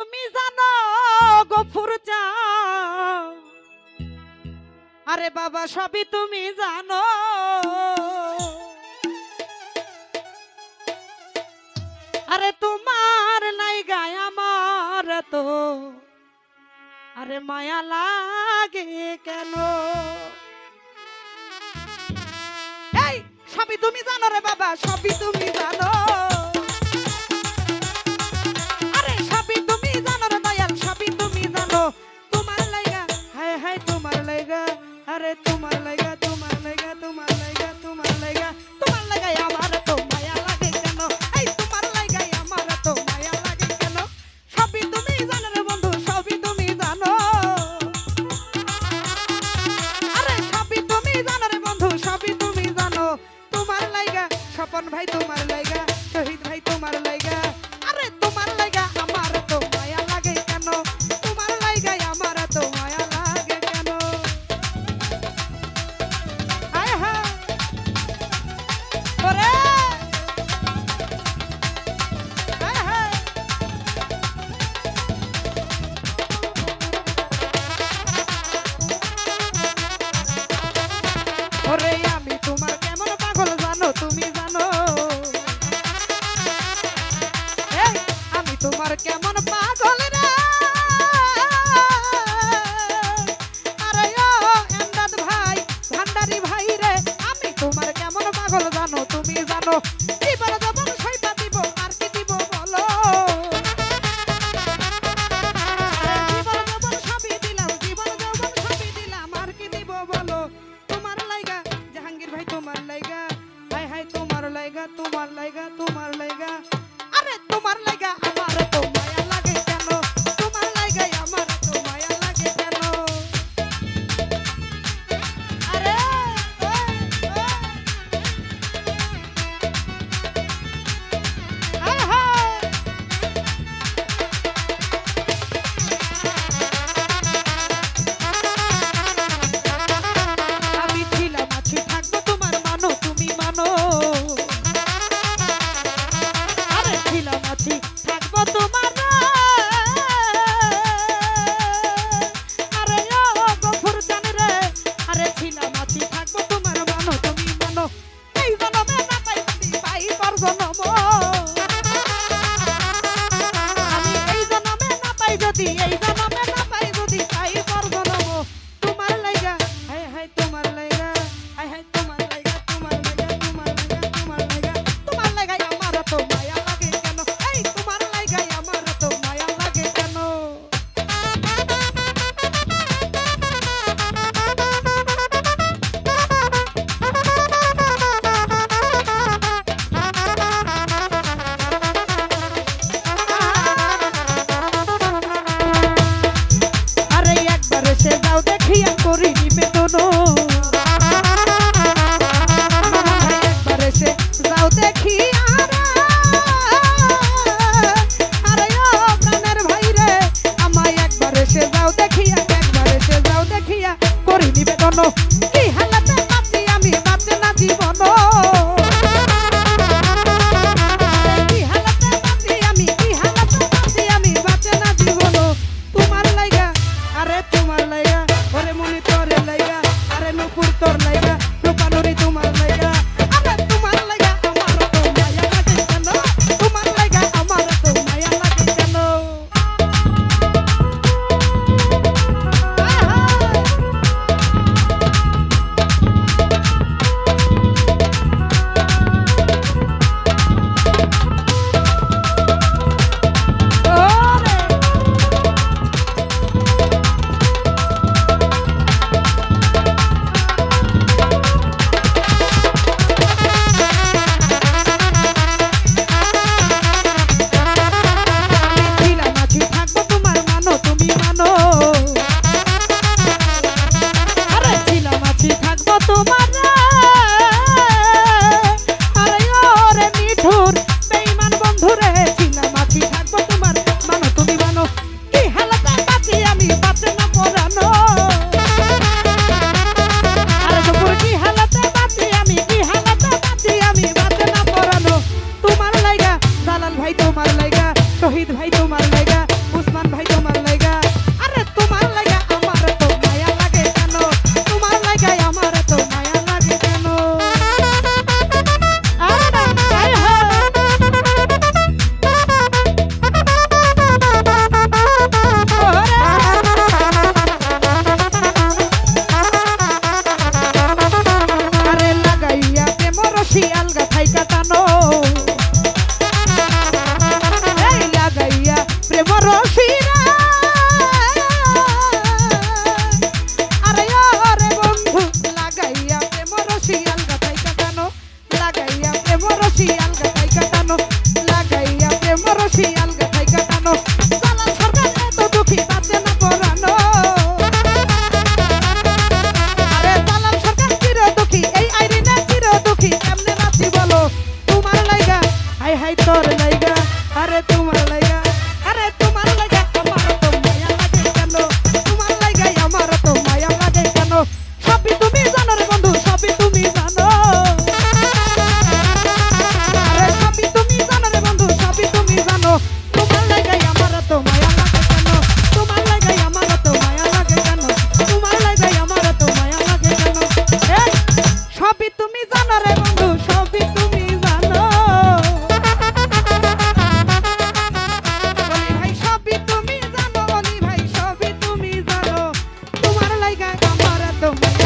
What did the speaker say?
তুমি আরে বাবা, সবই তুমি জানো। আরে তোমার নাই গায় আমার তো আরে মায়া লাগে কেন? এই, সবই তুমি জানো রে বাবা, সবই তুমি জানো। ভাই তোমার লাই mano. tomar nada. arroz. Perfecto.